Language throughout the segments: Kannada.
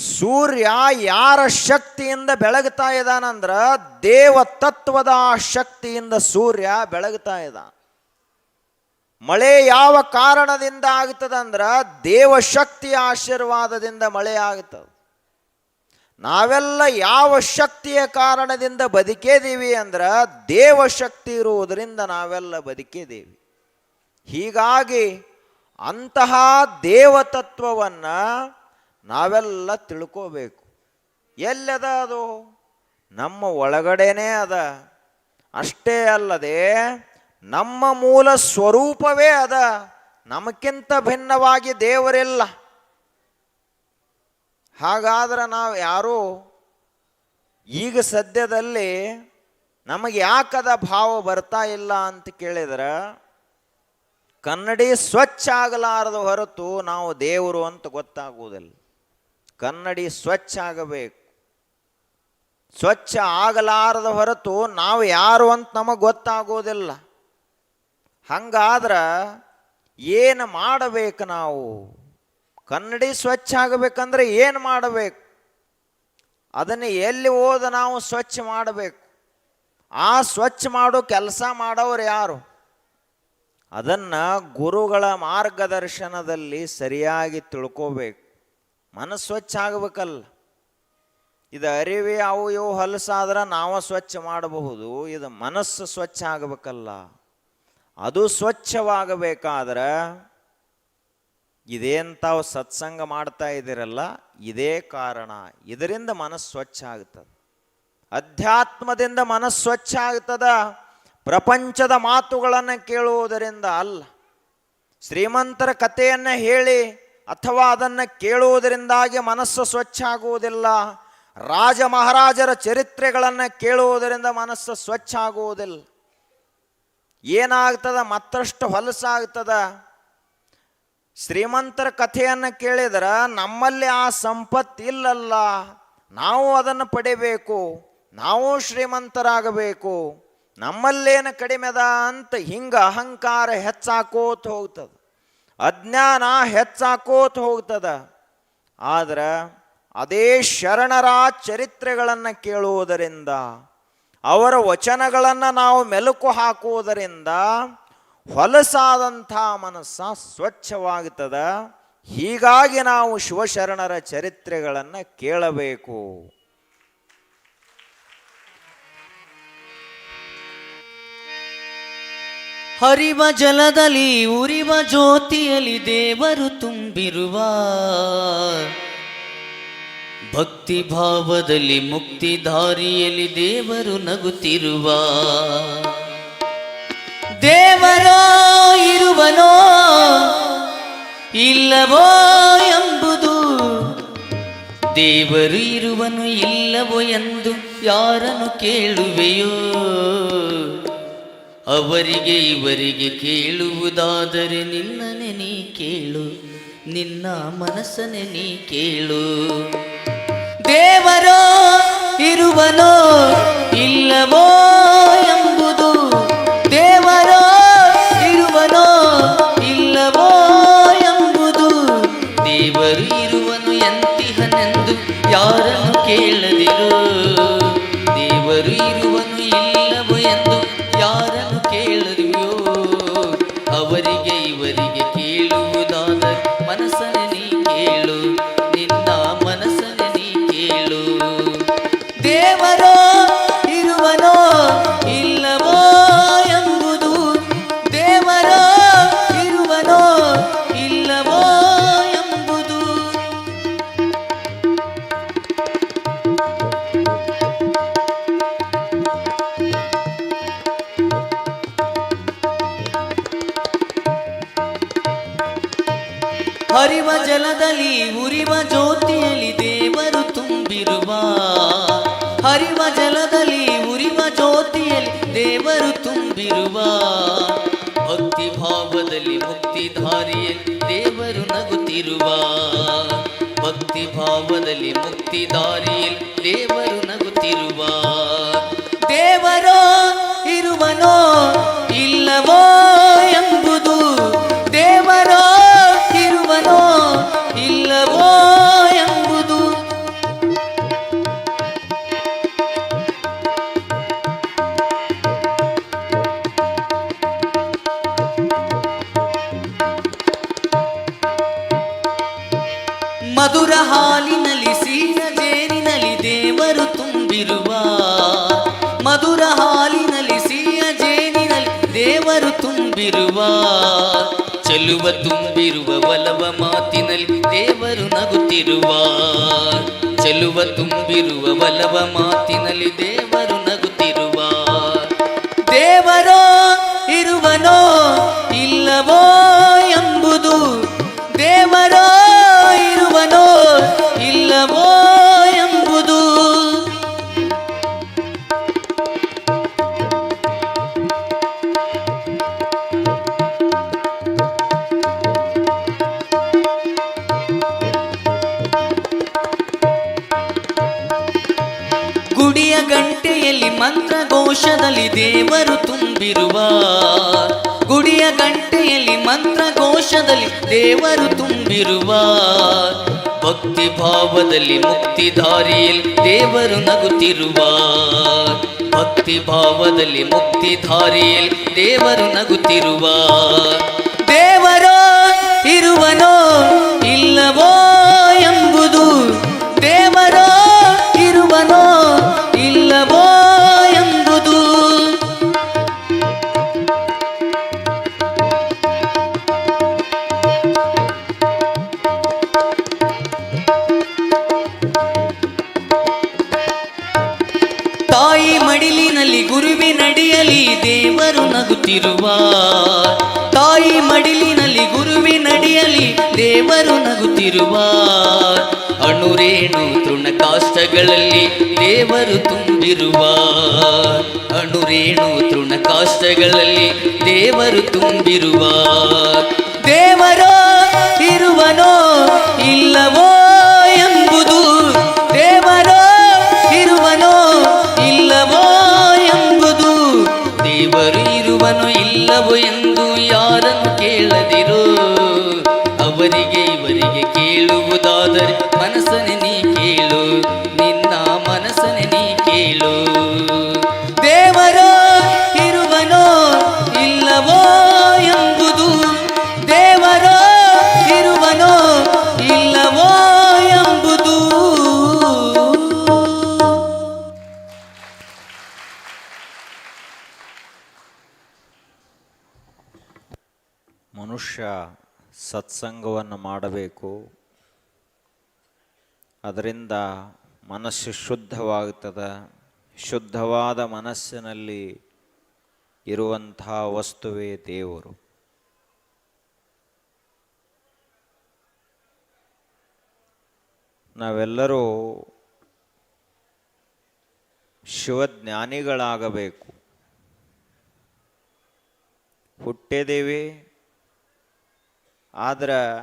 ಸೂರ್ಯ ಯಾರ ಶಕ್ತಿಯಿಂದ ಬೆಳಗ್ತಾ ಇದ್ದಾನಂದ್ರ ದೇವ ತತ್ವದ ಶಕ್ತಿಯಿಂದ ಸೂರ್ಯ ಬೆಳಗ್ತಾ ಇದ್ದಾನ. ಮಳೆ ಯಾವ ಕಾರಣದಿಂದ ಆಗ್ತದಂದ್ರ ದೇವಶಕ್ತಿಯ ಆಶೀರ್ವಾದದಿಂದ ಮಳೆ ಆಗ್ತದೆ. ನಾವೆಲ್ಲ ಯಾವ ಶಕ್ತಿಯ ಕಾರಣದಿಂದ ಬದುಕಿದೀವಿ ಅಂದ್ರ ದೇವಶಕ್ತಿ ಇರುವುದರಿಂದ ನಾವೆಲ್ಲ ಬದುಕಿದ್ದೀವಿ ಹೀಗಾಗಿ ಅಂತಹ ದೇವತತ್ವವನ್ನ ನಾವೆಲ್ಲ ತಿಳ್ಕೋಬೇಕು. ಎಲ್ಲದ ಅದು ನಮ್ಮ ಒಳಗಡೆನೇ ಅದ. ಅಷ್ಟೇ ಅಲ್ಲದೆ ನಮ್ಮ ಮೂಲ ಸ್ವರೂಪವೇ ಅದ. ನಮಗಿಂತ ಭಿನ್ನವಾಗಿ ದೇವರಿಲ್ಲ. ಹಾಗಾದ್ರೆ ನಾವು ಯಾರು? ಈಗ ಸದ್ಯದಲ್ಲಿ ನಮಗೆ ಯಾಕದ ಭಾವ ಬರ್ತಾ ಇಲ್ಲ ಅಂತ ಕೇಳಿದ್ರೆ, ಕನ್ನಡಿ ಸ್ವಚ್ಛ ಆಗಲಾರದ ಹೊರತು ನಾವು ದೇವರು ಅಂತ ಗೊತ್ತಾಗುವುದಿಲ್ಲ. ಕನ್ನಡಿ ಸ್ವಚ್ಛ ಆಗಬೇಕು. ಸ್ವಚ್ಛ ಆಗಲಾರದ ಹೊರತು ನಾವು ಯಾರು ಅಂತ ನಮಗೆ ಗೊತ್ತಾಗೋದಿಲ್ಲ. ಹಂಗಾದ್ರೆ ಏನು ಮಾಡಬೇಕು ನಾವು? ಕನ್ನಡಿ ಸ್ವಚ್ಛ ಆಗಬೇಕಂದ್ರೆ ಏನು ಮಾಡಬೇಕು? ಅದನ್ನು ಎಲ್ಲಿ ಹೋದ ನಾವು ಸ್ವಚ್ಛ ಮಾಡಬೇಕು? ಆ ಸ್ವಚ್ಛ ಮಾಡೋ ಕೆಲಸ ಮಾಡೋರು ಯಾರು? ಅದನ್ನು ಗುರುಗಳ ಮಾರ್ಗದರ್ಶನದಲ್ಲಿ ಸರಿಯಾಗಿ ತಿಳ್ಕೋಬೇಕು. ಮನಸ್ಸು ಸ್ವಚ್ಛ ಆಗಬೇಕಲ್ಲ. ಇದು ಅರಿವೆ ಅವು ಇವು ಹೊಲಸಾದ್ರೆ ನಾವು ಸ್ವಚ್ಛ ಮಾಡಬಹುದು, ಇದು ಮನಸ್ಸು ಸ್ವಚ್ಛ ಆಗಬೇಕಲ್ಲ. ಅದು ಸ್ವಚ್ಛವಾಗಬೇಕಾದ್ರೆ ಇದೇನು ತಾವು ಸತ್ಸಂಗ ಮಾಡ್ತಾ ಇದ್ದೀರಲ್ಲ, ಇದೇ ಕಾರಣ. ಇದರಿಂದ ಮನಸ್ಸು ಸ್ವಚ್ಛ ಆಗ್ತದೆ. ಅಧ್ಯಾತ್ಮದಿಂದ ಮನಸ್ಸು ಸ್ವಚ್ಛ ಆಗ್ತದ. ಪ್ರಪಂಚದ ಮಾತುಗಳನ್ನು ಕೇಳುವುದರಿಂದ ಅಲ್ಲ. ಶ್ರೀಮಂತರ ಕಥೆಯನ್ನು ಹೇಳಿ ಅಥವಾ ಅದನ್ನು ಕೇಳುವುದರಿಂದಾಗಿ ಮನಸ್ಸು ಸ್ವಚ್ಛ ಆಗುವುದಿಲ್ಲ ರಾಜ ಮಹಾರಾಜರ ಚರಿತ್ರೆಗಳನ್ನು ಕೇಳುವುದರಿಂದ ಮನಸ್ಸು ಸ್ವಚ್ಛ ಆಗುವುದಿಲ್ಲ ಏನಾಗ್ತದ? ಮತ್ತಷ್ಟು ಹೊಲಸಾಗ್ತದ? ಶ್ರೀಮಂತರ ಕಥೆಯನ್ನು ಕೇಳಿದ್ರೆ, ನಮ್ಮಲ್ಲಿ ಆ ಸಂಪತ್ತು ಇಲ್ಲಲ್ಲ ನಾವು ಅದನ್ನು ಪಡಿಬೇಕು. ನಾವು ಶ್ರೀಮಂತರಾಗಬೇಕು. ನಮ್ಮಲ್ಲೇನು ಕಡಿಮೆದ ಅಂತ ಹಿಂಗ ಅಹಂಕಾರ ಹೆಚ್ಚಾಕೋತ ಹೋಗ್ತದ. ಅಜ್ಞಾನ ಹೆಚ್ಚಾಕೋತ ಹೋಗ್ತದ. ಆದ್ರೆ ಅದೇ ಶರಣರ ಚರಿತ್ರೆಗಳನ್ನು ಕೇಳುವುದರಿಂದ, ಅವರ ವಚನಗಳನ್ನು ನಾವು ಮೆಲುಕು ಹಾಕುವುದರಿಂದ ಹೊಲಸಾದಂಥ ಮನಸ್ಸ ಸ್ವಚ್ಛವಾಗುತ್ತದ ಹೀಗಾಗಿ ನಾವು ಶಿವಶರಣರ ಚರಿತ್ರೆಗಳನ್ನು ಕೇಳಬೇಕು. ಹರಿವ ಜಲದಲ್ಲಿ ಉರಿವ ಜ್ಯೋತಿಯಲ್ಲಿ ದೇವರು ತುಂಬಿರುವ ಭಕ್ತಿ ಭಾವದಲ್ಲಿ ಮುಕ್ತಿ ದಾರಿಯಲ್ಲಿ ದೇವರು ನಗುತ್ತಿರುವ ದೇವರೋ ಇರುವನೋ ಇಲ್ಲವೋ ಎಂಬುದು ದೇವರು ಇರುವನು ಇಲ್ಲವೋ ಎಂದು ಯಾರನ್ನು ಕೇಳುವೆಯೋ? ಅವರಿಗೆ ಇವರಿಗೆ ಕೇಳುವುದಾದರೆ ನಿನ್ನನೆ ನೀ ಕೇಳು, ನಿನ್ನ ಮನಸ್ಸನೆ ನೀ ಕೇಳು. ದೇವರೋ, ಇರುವನೋ ಇಲ್ಲವೋ ಎಂಬುದು ದೇವರೋ, ಇರುವನೋ ಇಲ್ಲವೋ ಎಂಬುದು ದೇವರು ಇರುವನು ಎಂತಿಹನೆಂದು ಯಾರನ್ನು ಕೇಳದಿರು. ದೇವರು ಇರುವನು ಇಲ್ಲವೋ ಜಲದಲ್ಲಿ ಉರಿವ ಜ್ಯೋತಿಯಲ್ಲಿ ದೇವರು ತುಂಬಿರುವ, ಹರಿವ ಜಲದಲ್ಲಿ ಉರಿವ ಜ್ಯೋತಿಯಲ್ಲಿ ದೇವರು ತುಂಬಿರುವ ಭಕ್ತಿ ಭಾವದಲ್ಲಿ ಮುಕ್ತಿ ದಾರಿಯಲ್ಲಿ ದೇವರು ನಗುತ್ತಿರುವ ಭಕ್ತಿ ಭಾವದಲ್ಲಿ ಮುಕ್ತಿ ದಾರಿಯಲ್ಲಿ ದೇವರು ನಗುತ್ತಿರುವ. ದೇವರೋ, ಇರುವನೋ ದೇವರು ತುಂಬಿರುವ ಚೆಲುವ ತುಂಬಿರುವ ಒಲವ ಮಾತಿನಲ್ಲಿ ದೇವರು ನಗುತ್ತಿರುವ ಚೆಲುವ ತುಂಬಿರುವ ಒಲವ ಮಾತಿನಲ್ಲಿ ದೇವರು ಮಂತ್ರಘೋಷದಲ್ಲಿ ದೇವರು ತುಂಬಿರುವ ಗುಡಿಯ ಗಂಟೆಯಲ್ಲಿ ಮಂತ್ರಘೋಷದಲ್ಲಿ ದೇವರು ತುಂಬಿರುವ ಭಕ್ತಿ ಭಾವದಲ್ಲಿ ಮುಕ್ತಿ ದಾರಿಯಲ್ಲಿ ದೇವರು ನಗುತ್ತಿರುವ ಭಕ್ತಿ ಭಾವದಲ್ಲಿ ಮುಕ್ತಿ ದಾರಿಯಲ್ಲಿ ದೇವರು ನಗುತ್ತಿರುವ ದೇವರೋ, ಇರುವನೋ ಕಾಷ್ಟಗಳಲ್ಲಿ ದೇವರು ತುಂಬಿರುವ ಅಣುರೇಣು ತೃಣ ಕಾಷ್ಟಗಳಲ್ಲಿ ದೇವರು ತುಂಬಿರುವ ದೇವರೋ ಸತ್ಸಂಗವನ್ನು ಮಾಡಬೇಕು. ಅದರಿಂದ ಮನಸ್ಸು ಶುದ್ಧವಾಗುತ್ತದೆ ಶುದ್ಧವಾದ ಮನಸ್ಸಿನಲ್ಲಿ ಇರುವಂತಹ ವಸ್ತುವೇ ದೇವರು. ನಾವೆಲ್ಲರೂ ಶಿವಜ್ಞಾನಿಗಳಾಗಬೇಕು. ಹುಟ್ಟಿದ್ದೀವಿ ಆದ್ರೆ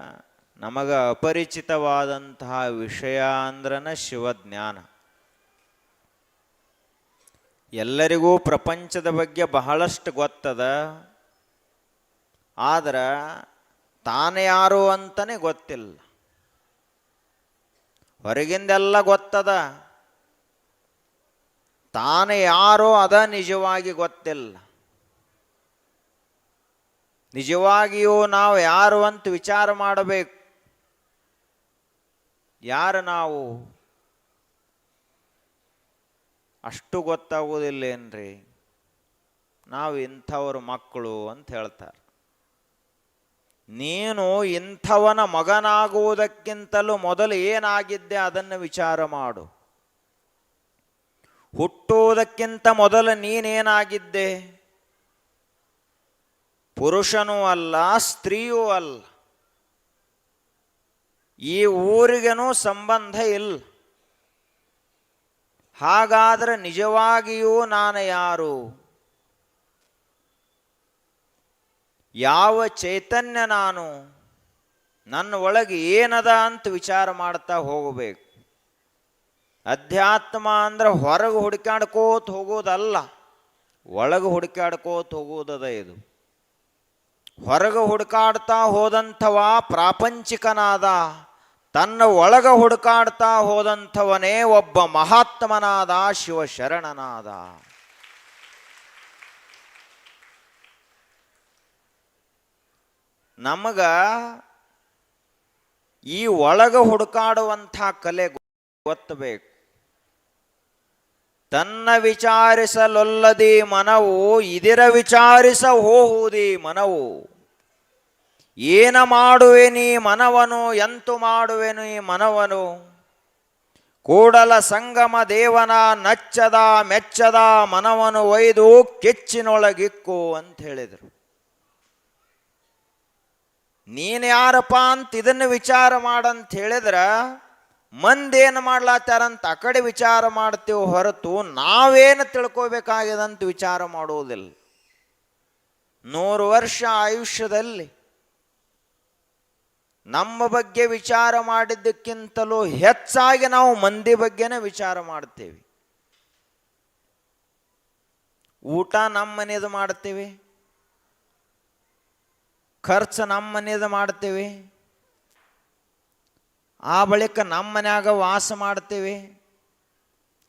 ನಮಗೆ ಅಪರಿಚಿತವಾದಂತಹ ವಿಷಯ ಅಂದ್ರನ ಶಿವಜ್ಞಾನ. ಎಲ್ಲರಿಗೂ ಪ್ರಪಂಚದ ಬಗ್ಗೆ ಬಹಳಷ್ಟು ಗೊತ್ತದ. ಆದ್ರೆ ತಾನು ಯಾರು ಅಂತಲೇ ಗೊತ್ತಿಲ್ಲ. ಹೊರಗಿಂದೆಲ್ಲ ಗೊತ್ತದ. ತಾನು ಯಾರೋ ಅದ ನಿಜವಾಗಿ ಗೊತ್ತಿಲ್ಲ. ನಿಜವಾಗಿಯೂ ನಾವು ಯಾರು ಅಂತ ವಿಚಾರ ಮಾಡಬೇಕು? ಯಾರು ನಾವು? ಅಷ್ಟು ಗೊತ್ತಾಗುವುದಿಲ್ಲೇನ್ರಿ? ನಾವು ಇಂಥವ್ರ ಮಕ್ಕಳು ಅಂತ ಹೇಳ್ತಾರೆ. ನೀನು ಇಂಥವನ ಮಗನಾಗುವುದಕ್ಕಿಂತಲೂ ಮೊದಲು ಏನಾಗಿದ್ದೆ ಅದನ್ನು ವಿಚಾರ ಮಾಡು. ಹುಟ್ಟುವುದಕ್ಕಿಂತ ಮೊದಲು ನೀನೇನಾಗಿದ್ದೆ? ಪುರುಷನೂ ಅಲ್ಲ, ಸ್ತ್ರೀಯೂ ಅಲ್ಲ. ಈ ಊರಿಗೇನೂ ಸಂಬಂಧ ಇಲ್ಲ. ಹಾಗಾದರೆ ನಿಜವಾಗಿಯೂ ನಾನು ಯಾರು? ಯಾವ ಚೈತನ್ಯ ನಾನು? ನನ್ನ ಒಳಗೆ ಏನದ ಅಂತ ವಿಚಾರ ಮಾಡ್ತಾ ಹೋಗಬೇಕು. ಅಧ್ಯಾತ್ಮ ಅಂದ್ರೆ ಹೊರಗೆ ಹುಡುಕಾಡ್ಕೋತ ಹೋಗೋದಲ್ಲ, ಒಳಗೆ ಹುಡುಕಾಡ್ಕೋತ ಹೋಗೋದದ ಇದು. ಹೊರಗೆ ಹುಡುಕಾಡ್ತಾ ಹೋದಂಥವ ಪ್ರಾಪಂಚಿಕನಾದ, ತನ್ನ ಒಳಗ ಹುಡುಕಾಡ್ತಾ ಹೋದಂಥವನೇ ಒಬ್ಬ ಮಹಾತ್ಮನಾದ ಶಿವಶರಣನಾದ. ನಮಗ ಈ ಒಳಗ ಹುಡುಕಾಡುವಂಥ ಕಲೆ ಗೊತ್ತಬೇಕು. ತನ್ನ ವಿಚಾರಿಸಲೊಲ್ಲದಿ ಮನವು, ಇದಿರ ವಿಚಾರಿಸ ಹೋಹುದಿ ಮನವು. ಏನ ಮಾಡುವೆ ನೀ ಮನವನು, ಎಂತು ಮಾಡುವೆ ನೀ ಮನವನು? ಕೂಡಲ ಸಂಗಮ ದೇವನ ನಚ್ಚದ ಮೆಚ್ಚದ ಮನವನು ಒಯ್ದು ಕೆಚ್ಚಿನೊಳಗಿಕ್ಕು ಅಂತ ಹೇಳಿದರು. ನೀನು ಯಾರಪ್ಪ ಅಂತ ಇದನ್ನು ವಿಚಾರ ಮಾಡಂತ ಹೇಳಿದ್ರ ಮಂದಿ ಏನು ಮಾಡ್ಲಾತ್ತಾರಂತ ಆ ಕಡೆ ವಿಚಾರ ಮಾಡ್ತೇವೆ ಹೊರತು ನಾವೇನು ತಿಳ್ಕೋಬೇಕಾಗ್ಯದಂತ ವಿಚಾರ ಮಾಡುವುದಿಲ್ಲ ನೂರು ವರ್ಷ ಆಯುಷ್ಯದಲ್ಲಿ ನಮ್ಮ ಬಗ್ಗೆ ವಿಚಾರ ಮಾಡಿದ್ದಕ್ಕಿಂತಲೂ ಹೆಚ್ಚಾಗಿ ನಾವು ಮಂದಿ ಬಗ್ಗೆನೇ ವಿಚಾರ ಮಾಡ್ತೇವೆ. ಊಟ ನಮ್ಮ ಮನೆಯದು ಮಾಡ್ತೇವೆ. ಖರ್ಚು ನಮ್ಮ ಮನೆಯದು ಮಾಡ್ತೇವೆ. ಆ ಬಳಿಕ ನಮ್ಮ ಮನ್ಯಾಗ ವಾಸ ಮಾಡ್ತೇವೆ.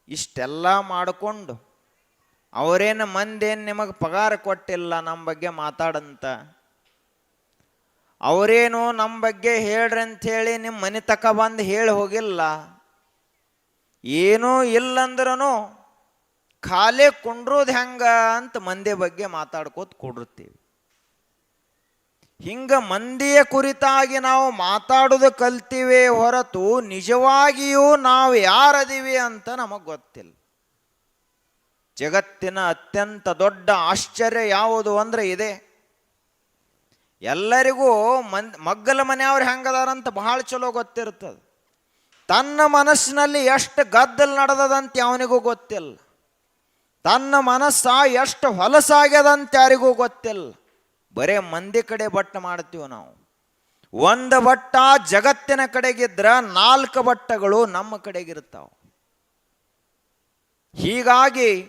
ಇಷ್ಟೆಲ್ಲ ಮಾಡಿಕೊಂಡು ಅವರೇನು ಮಂದೇನು ನಿಮಗೆ ಪಗಾರ ಕೊಟ್ಟಿಲ್ಲ ನಮ್ಮ ಬಗ್ಗೆ ಮಾತಾಡಂತ. ಅವರೇನು ನಮ್ಮ ಬಗ್ಗೆ ಹೇಳ್ರಿ ಅಂಥೇಳಿ ನಿಮ್ಮ ಮನೆ ತಕ ಬಂದು ಹೇಳಿ ಹೋಗಿಲ್ಲ. ಏನೂ ಇಲ್ಲಂದ್ರೂ ಖಾಲಿ ಕುಂಡ್ರೋದು ಹೆಂಗ ಅಂತ ಮಂದಿ ಬಗ್ಗೆ ಮಾತಾಡ್ಕೋತ ಕೊಡಿರ್ತೀವಿ. ಹಿಂಗ ಮಂದಿಯ ಕುರಿತಾಗಿ ನಾವು ಮಾತಾಡೋದು ಕಲ್ತೀವಿ ಹೊರತು ನಿಜವಾಗಿಯೂ ನಾವು ಯಾರದಿವಿ ಅಂತ ನಮಗೆ ಗೊತ್ತಿಲ್ಲ. ಜಗತ್ತಿನ ಅತ್ಯಂತ ದೊಡ್ಡ ಆಶ್ಚರ್ಯ ಯಾವುದು ಅಂದ್ರೆ ಇದೆ. ಎಲ್ಲರಿಗೂ ಮನ್, ಮಗ್ಗಲ ಮನೆಯವ್ರು ಹೆಂಗದಾರಂತ ಬಹಳ ಚಲೋ ಗೊತ್ತಿರ್ತದೆ. ತನ್ನ ಮನಸ್ಸಿನಲ್ಲಿ ಎಷ್ಟು ಗದ್ದಲ್ ನಡೆದದಂತ ಅವನಿಗೂ ಗೊತ್ತಿಲ್ಲ. ತನ್ನ ಮನಸ್ಸ ಎಷ್ಟು ಹೊಲಸಾಗ್ಯದಂತ ಯಾರಿಗೂ ಗೊತ್ತಿಲ್ಲ. ಬರೇ ಮಂದಿ ಕಡೆ ಬಟ್ಟ ಮಾಡ್ತೀವಿ ನಾವು? ಒಂದು ಬಟ್ಟ ಜಗತ್ತಿನ ಕಡೆಗಿದ್ರ ನಾಲ್ಕು ಬಟ್ಟಗಳು ನಮ್ಮ ಕಡೆಗಿರ್ತಾವ ಹೀಗಾಗಿ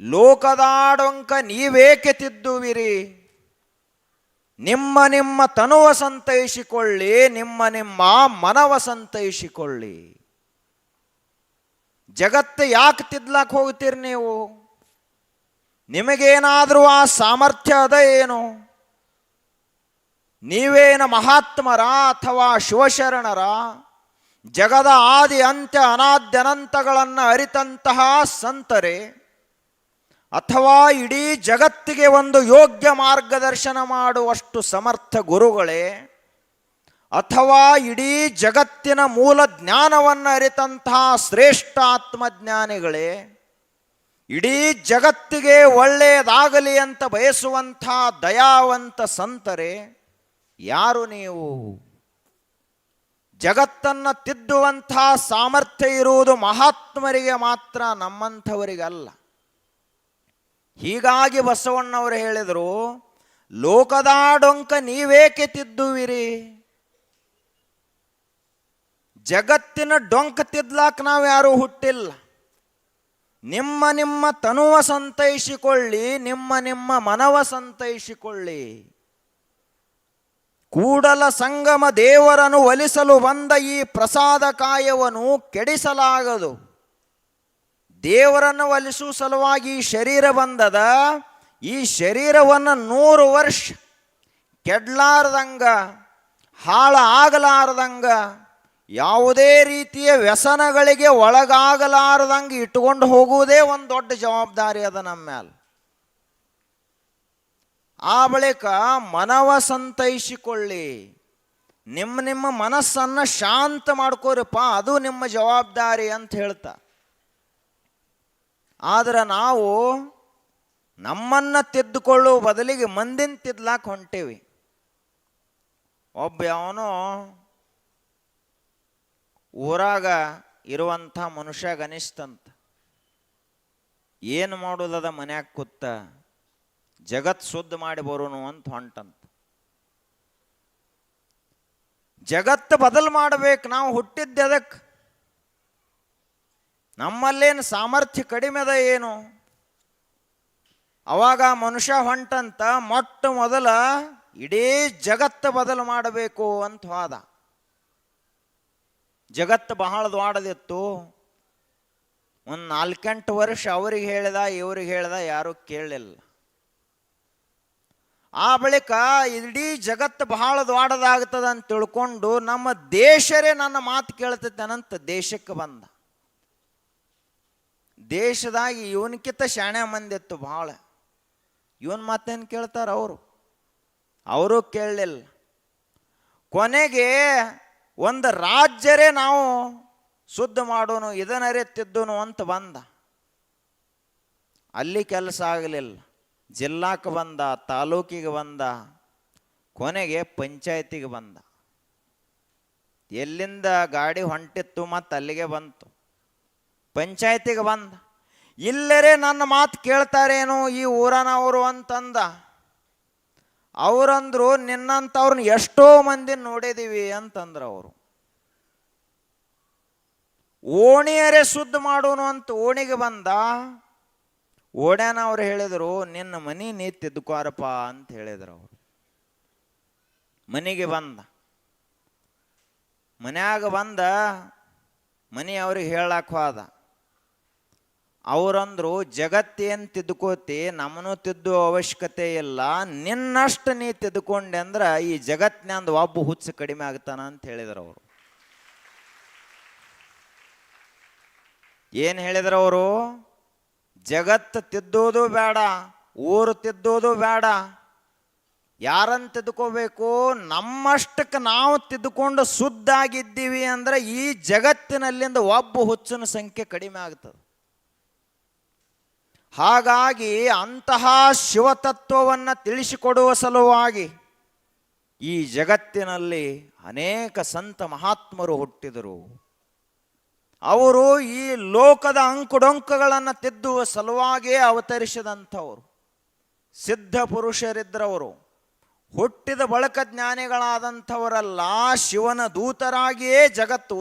ಲೋಕದಾಡೊಂಕ ನೀವೇಕೆ ತಿದ್ದುವಿರಿ? ನಿಮ್ಮ ನಿಮ್ಮ ತನುವ ಸಂತೈಸಿಕೊಳ್ಳಿ, ನಿಮ್ಮ ನಿಮ್ಮ ಮನವ ಸಂತೈಸಿಕೊಳ್ಳಿ. ಜಗತ್ತು ಯಾಕೆ ತಿದ್ಲಾಕ್ ಹೋಗ್ತೀರಿ ನೀವು? ನಿಮಗೇನಾದರೂ ಆ ಸಾಮರ್ಥ್ಯ ಅದ ಏನು? ನೀವೇನ ಮಹಾತ್ಮರ ಅಥವಾ ಶಿವಶರಣರ ಜಗದ ಆದಿ ಅಂತ್ಯ ಅನಾದ್ಯನಂತಗಳನ್ನು ಅರಿತಂತಹ ಸಂತರೆ ಅಥವಾ ಇಡೀ ಜಗತ್ತಿಗೆ ಒಂದು ಯೋಗ್ಯ ಮಾರ್ಗದರ್ಶನ ಮಾಡುವಷ್ಟು ಸಮರ್ಥ ಗುರುಗಳೇ, ಅಥವಾ ಇಡೀ ಜಗತ್ತಿನ ಮೂಲ ಜ್ಞಾನವನ್ನು ಅರಿತಂತಹ ಶ್ರೇಷ್ಠ ಆತ್ಮಜ್ಞಾನಿಗಳೇ, ಇಡೀ ಜಗತ್ತಿಗೆ ಒಳ್ಳೆಯದಾಗಲಿ ಅಂತ ಬಯಸುವಂಥ ದಯಾವಂತ ಸಂತರೆ ಯಾರು ನೀವು? ಜಗತ್ತನ್ನು ತಿದ್ದುವಂಥ ಸಾಮರ್ಥ್ಯ ಇರುವುದು ಮಹಾತ್ಮರಿಗೆ ಮಾತ್ರ, ನಮ್ಮಂಥವರಿಗಲ್ಲ. ಹೀಗಾಗಿ ಬಸವಣ್ಣವರು ಹೇಳಿದರು, ಲೋಕದಾಡೊಂಕ ನೀವೇಕೆ ತಿದ್ದುವಿರಿ? ಜಗತ್ತಿನ ಡೊಂಕ ತಿದ್ಲಾಕ್ ನಾವು ಯಾರೂ ಹುಟ್ಟಿಲ್ಲ. ನಿಮ್ಮ ನಿಮ್ಮ ತನುವ ಸಂತೈಸಿಕೊಳ್ಳಿ, ನಿಮ್ಮ ನಿಮ್ಮ ಮನವ ಸಂತೈಸಿಕೊಳ್ಳಿ. ಕೂಡಲ ಸಂಗಮ ದೇವರನ್ನು ಒಲಿಸಲು ಬಂದ ಈ ಪ್ರಸಾದ ಕಾಯವನ್ನು ಕೆಡಿಸಲಾಗದು. ದೇವರನ್ನು ಒಲಿಸುವ ಸಲುವಾಗಿ ಈ ಶರೀರ ಬಂದದ. ಈ ಶರೀರವನ್ನು ನೂರು ವರ್ಷ ಕೆಡ್ಲಾರ್ದಂಗ, ಹಾಳ ಆಗಲಾರ್ದಂಗ, ಯಾವುದೇ ರೀತಿಯ ವ್ಯಸನಗಳಿಗೆ ಒಳಗಾಗಲಾರ್ದಂಗೆ ಇಟ್ಟುಕೊಂಡು ಹೋಗುವುದೇ ಒಂದು ದೊಡ್ಡ ಜವಾಬ್ದಾರಿ ಅದ ನಮ್ಮ ಮೇಲೆ ಆ ಬಳಿಕ ಮನವ ಸಂತೈಸಿಕೊಳ್ಳಿ. ನಿಮ್ಮ ನಿಮ್ಮ ಮನಸ್ಸನ್ನು ಶಾಂತ ಮಾಡ್ಕೋರಪ್ಪ, ಅದು ನಿಮ್ಮ ಜವಾಬ್ದಾರಿ ಅಂತ ಹೇಳ್ತಾ. ಆದ್ರೆ ನಾವು ನಮ್ಮನ್ನು ತಿದ್ದುಕೊಳ್ಳುವ ಬದಲಿಗೆ ಮಂದಿನ ತಿದ್ಲಾಕ್ ಹೊಂಟೇವಿ. ಒಬ್ಬ ಅವನು ಊರಾಗ ಇರುವಂಥ ಮನುಷ್ಯಗನಿಸ್ತಂತ ಏನು ಮಾಡೋದದ ಮನ್ಯಾಗ ಕೂತ? ಜಗತ್ ಶುದ್ಧ ಮಾಡಿ ಬರೋನು ಅಂತ ಹೊಂಟಂತ. ಜಗತ್ತು ಬದಲು ಮಾಡ್ಬೇಕು, ನಾವು ಹುಟ್ಟಿದ್ದೆ ಅದಕ್ಕೆ ನಮ್ಮಲ್ಲೇನು ಸಾಮರ್ಥ್ಯ ಕಡಿಮೆ ಅದ ಏನು? ಅವಾಗ ಮನುಷ್ಯ ಹೊಂಟಂತ, ಮೊಟ್ಟ ಮೊದಲ ಇಡೀ ಜಗತ್ತು ಬದಲು ಮಾಡಬೇಕು ಅಂತ ಹೋದ ಜಗತ್ತು ಬಹಳ ದೊಡ್ಡದಿತ್ತು. ಒಂದು ನಾಲ್ಕೆಂಟು ವರ್ಷ ಅವ್ರಿಗೆ ಹೇಳಿದ, ಇವ್ರಿಗೆ ಹೇಳಿದ, ಯಾರೂ ಕೇಳಲಿಲ್ಲ ಆ ಬಳಿಕ ಇಡೀ ಜಗತ್ತು ಬಹಳ ದೊಡ್ಡದಾಗ್ತದ ಅಂತ ತಿಳ್ಕೊಂಡು ನಮ್ಮ ದೇಶರೇ ನನ್ನ ಮಾತು ಕೇಳ್ತೈತೇನಂತ ದೇಶಕ್ಕೆ ಬಂದ. ದೇಶದಾಗ ಇವನಕ್ಕಿಂತ ಶಾಣೆ ಮಂದಿತ್ತು ಭಾಳ ಇವನ್ ಮಾತೇನು ಕೇಳ್ತಾರ ಅವರು? ಅವರು ಕೇಳಲಿಲ್ಲ. ಕೊನೆಗೆ ಒಂದು ರಾಜ್ಯರೇ ನಾವು ಶುದ್ಧ ಮಾಡೋನು ಇದನ್ನರೇ ತಿದ್ದೋನು ಅಂತ ಬಂದ. ಅಲ್ಲಿ ಕೆಲಸ ಆಗಲಿಲ್ಲ. ಜಿಲ್ಲಾಕ್ಕೆ ಬಂದ, ತಾಲೂಕಿಗೆ ಬಂದ, ಕೊನೆಗೆ ಪಂಚಾಯತಿಗೆ ಬಂದ. ಎಲ್ಲಿಂದ ಗಾಡಿ ಹೊಂಟಿತ್ತು ಮತ್ತು ಅಲ್ಲಿಗೆ ಬಂತು. ಪಂಚಾಯತಿಗೆ ಬಂದ. ಇಲ್ಲರೇ ನನ್ನ ಮಾತು ಕೇಳ್ತಾರೇನು ಈ ಊರನವರು ಅಂತಂದ. ಅವರಂದ್ರು ನಿನ್ನಂಥವ್ರನ್ನ ಎಷ್ಟೋ ಮಂದಿ ನೋಡಿದೀವಿ ಅಂತಂದ್ರು ಅವರು. ಓಣಿಯರೇ ಶುದ್ಧ ಮಾಡೋನು ಅಂತ ಓಣಿಗೆ ಬಂದ. ಓಡ್ಯಾನ ಅವ್ರು ಹೇಳಿದರು, ನಿನ್ನ ಮನಿ ನೀ ತಿದ್ದುಕೋರಪ್ಪ ಅಂತ ಹೇಳಿದ್ರು ಅವರು. ಮನೆಗೆ ಬಂದ. ಮನ್ಯಾಗ ಬಂದ, ಮನಿ ಅವ್ರಿಗೆ ಹೇಳಕ್ ಹೋದ. ಅವರಂದ್ರು ಜಗತ್ತೇನು ತಿದ್ದುಕೋತಿ? ನಮ್ಮನ್ನು ತಿದ್ದು ಅವಶ್ಯಕತೆ ಇಲ್ಲ. ನಿನ್ನಷ್ಟು ನೀ ತಿದ್ದುಕೊಂಡೆ ಅಂದ್ರೆ ಈ ಜಗತ್ತಿನಂದು ಒಬ್ಬ ಹುಚ್ಚು ಕಡಿಮೆ ಆಗ್ತಾನ ಅಂತ ಹೇಳಿದ್ರು ಅವರು. ಏನು ಹೇಳಿದ್ರು ಅವರು? ಜಗತ್ತು ತಿದ್ದೋದು ಬೇಡ, ಊರು ತಿದ್ದೋದು ಬೇಡ. ಯಾರನ್ನು ತಿದ್ಕೋಬೇಕು? ನಮ್ಮಷ್ಟಕ್ಕೆ ನಾವು ತಿದ್ದುಕೊಂಡು ಶುದ್ಧಾಗಿದ್ದೀವಿ ಅಂದ್ರೆ ಈ ಜಗತ್ತಿನಲ್ಲಿಂದ ಒಬ್ಬ ಹುಚ್ಚಿನ ಸಂಖ್ಯೆ ಕಡಿಮೆ ಆಗ್ತದೆ. ಹಾಗಾಗಿ ಅಂತಹ ಶಿವತತ್ವವನ್ನು ತಿಳಿಸಿಕೊಡುವ ಸಲುವಾಗಿ ಈ ಜಗತ್ತಿನಲ್ಲಿ ಅನೇಕ ಸಂತ ಮಹಾತ್ಮರು ಹುಟ್ಟಿದರು. ಅವರು ಈ ಲೋಕದ ಅಂಕುಡೊಂಕಗಳನ್ನು ತಿದ್ದುವ ಸಲುವಾಗಿಯೇ ಅವತರಿಸಿದಂಥವರು. ಸಿದ್ಧ ಪುರುಷರಿದ್ದರವರು ಹುಟ್ಟಿದ ಬಳಕ ಜ್ಞಾನಿಗಳಾದಂಥವರಲ್ಲ, ಶಿವನ ದೂತರಾಗಿಯೇ ಜಗತ್ತು